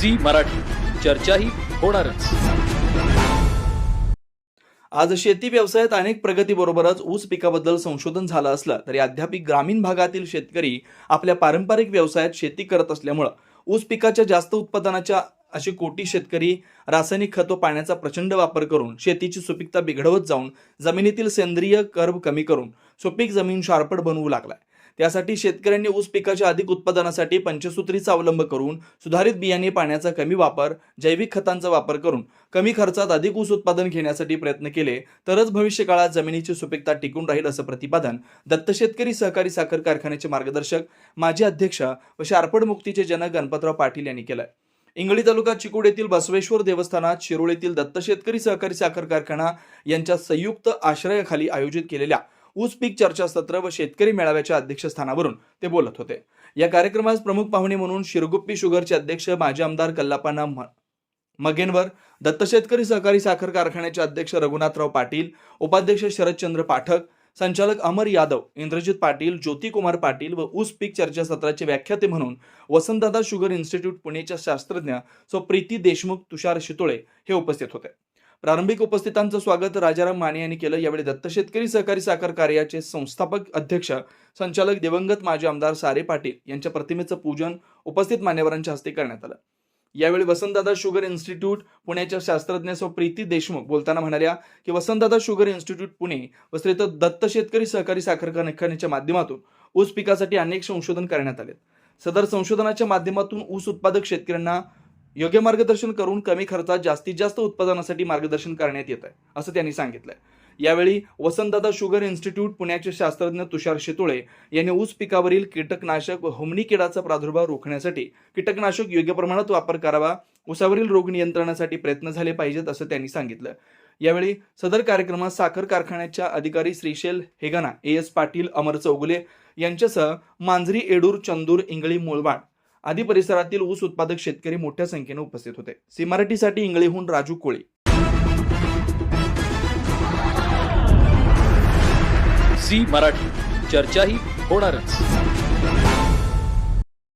Zee Marathi. चर्चाही होणारच. आज शेती व्यवसायात अनेक प्रगतीबरोबरच ऊस पिकाबद्दल संशोधन झालं असलं तरी अद्याप ग्रामीण भागातील शेतकरी आपल्या पारंपरिक व्यवसायात शेती करत असल्यामुळं ऊस पिकाच्या जास्त उत्पादनाच्या असे कोटी शेतकरी रासायनिक खत व पाण्याचा प्रचंड वापर करून शेतीची सुपीकता बिघडवत जाऊन जमिनीतील सेंद्रिय कर्ब कमी करून सुपीक जमीन शारपट बनवू लागलाय. त्यासाठी शेतकऱ्यांनी ऊस पिकाच्या अधिक उत्पादनासाठी पंचसूत्रीचा अवलंब करून सुधारित बियाणे पाण्याचा कमी वापर जैविक खतांचा वापर करून कमी खर्चात अधिक ऊस उत्पादन घेण्यासाठी प्रयत्न केले तरच भविष्य काळात जमिनीची सुपीकता टिकून राहील असं प्रतिपादन दत्त शेतकरी सहकारी साखर कारखान्याचे मार्गदर्शक माजी अध्यक्ष व शारपड मुक्तीचे जनक गणपतराव पाटील यांनी केलंय. इंगळी तालुका चिकोड येथील बसवेश्वर देवस्थानात शिरोळ येथील दत्त शेतकरी सहकारी साखर कारखाना यांच्या संयुक्त आश्रयाखाली आयोजित केलेल्या ऊस पीक चर्चासत्र व शेतकरी मेळाव्याच्या अध्यक्षस्थानावरून ते बोलत होते. या कार्यक्रमास प्रमुख पाहुणे म्हणून शिरगुप्पी शुगरचे अध्यक्ष माजी आमदार कल्लापाना म- मगेनवर दत्त शेतकरी सहकारी साखर कारखान्याचे अध्यक्ष रघुनाथराव पाटील उपाध्यक्ष शरदचंद्र पाठक संचालक अमर यादव इंद्रजित पाटील ज्योतिकुमार पाटील व ऊस पीक चर्चासत्राचे व्याख्याते म्हणून वसंतदादा शुगर इन्स्टिट्यूट पुणेच्या शास्त्रज्ञ सो प्रीती देशमुख तुषार शितोळे हे उपस्थित होते. प्रारंभिक उपस्थितांचं स्वागत राजाराम माने यांनी केलं. यावेळी दत्त शेतकरी सहकारी साखर कार्याचे संस्थापक अध्यक्ष संचालक दिवंगत माजी आमदार सारे पाटील यांच्या प्रतिमेचं पूजन उपस्थित मान्यवरांच्या हस्ते करण्यात आलं. यावेळी वसंतदादा शुगर इन्स्टिट्यूट पुण्याच्या शास्त्रज्ञ सौ प्रीती देशमुख बोलताना म्हणाल्या की वसंतदादा शुगर इन्स्टिट्यूट पुणे व श्री दत्त शेतकरी सहकारी साखर कारखान्याच्या माध्यमातून ऊस पिकासाठी अनेक संशोधन करण्यात आले. सदर संशोधनाच्या माध्यमातून ऊस उत्पादक शेतकऱ्यांना योग्य मार्गदर्शन करून कमी खर्चात जास्तीत जास्त उत्पादनासाठी मार्गदर्शन करण्यात येत आहे असं त्यांनी सांगितलंय. यावेळी वसंतदादा शुगर इन्स्टिट्यूट पुण्याचे शास्त्रज्ञ तुषार शितुळे यांनी ऊस पिकावरील कीटकनाशक होमनी किडाचा प्रादुर्भाव रोखण्यासाठी कीटकनाशक योग्य प्रमाणात वापर करावा ऊसावरील रोग नियंत्रणासाठी प्रयत्न झाले पाहिजेत असं त्यांनी सांगितलं. यावेळी सदर कार्यक्रमात साखर कारखान्याच्या अधिकारी श्रीशेल हेगना ए एस पाटील अमर चौगुले यांच्यासह मांजरी एडूर चंदूर इंगळी मुळवाड आदी परिसरातील ऊस उत्पादक शेतकरी मोठ्या संख्येने उपस्थित होते. सी मराठीसाठी इंगळीहून राजू कोळी. सी मराठी. चर्चाही होणारच.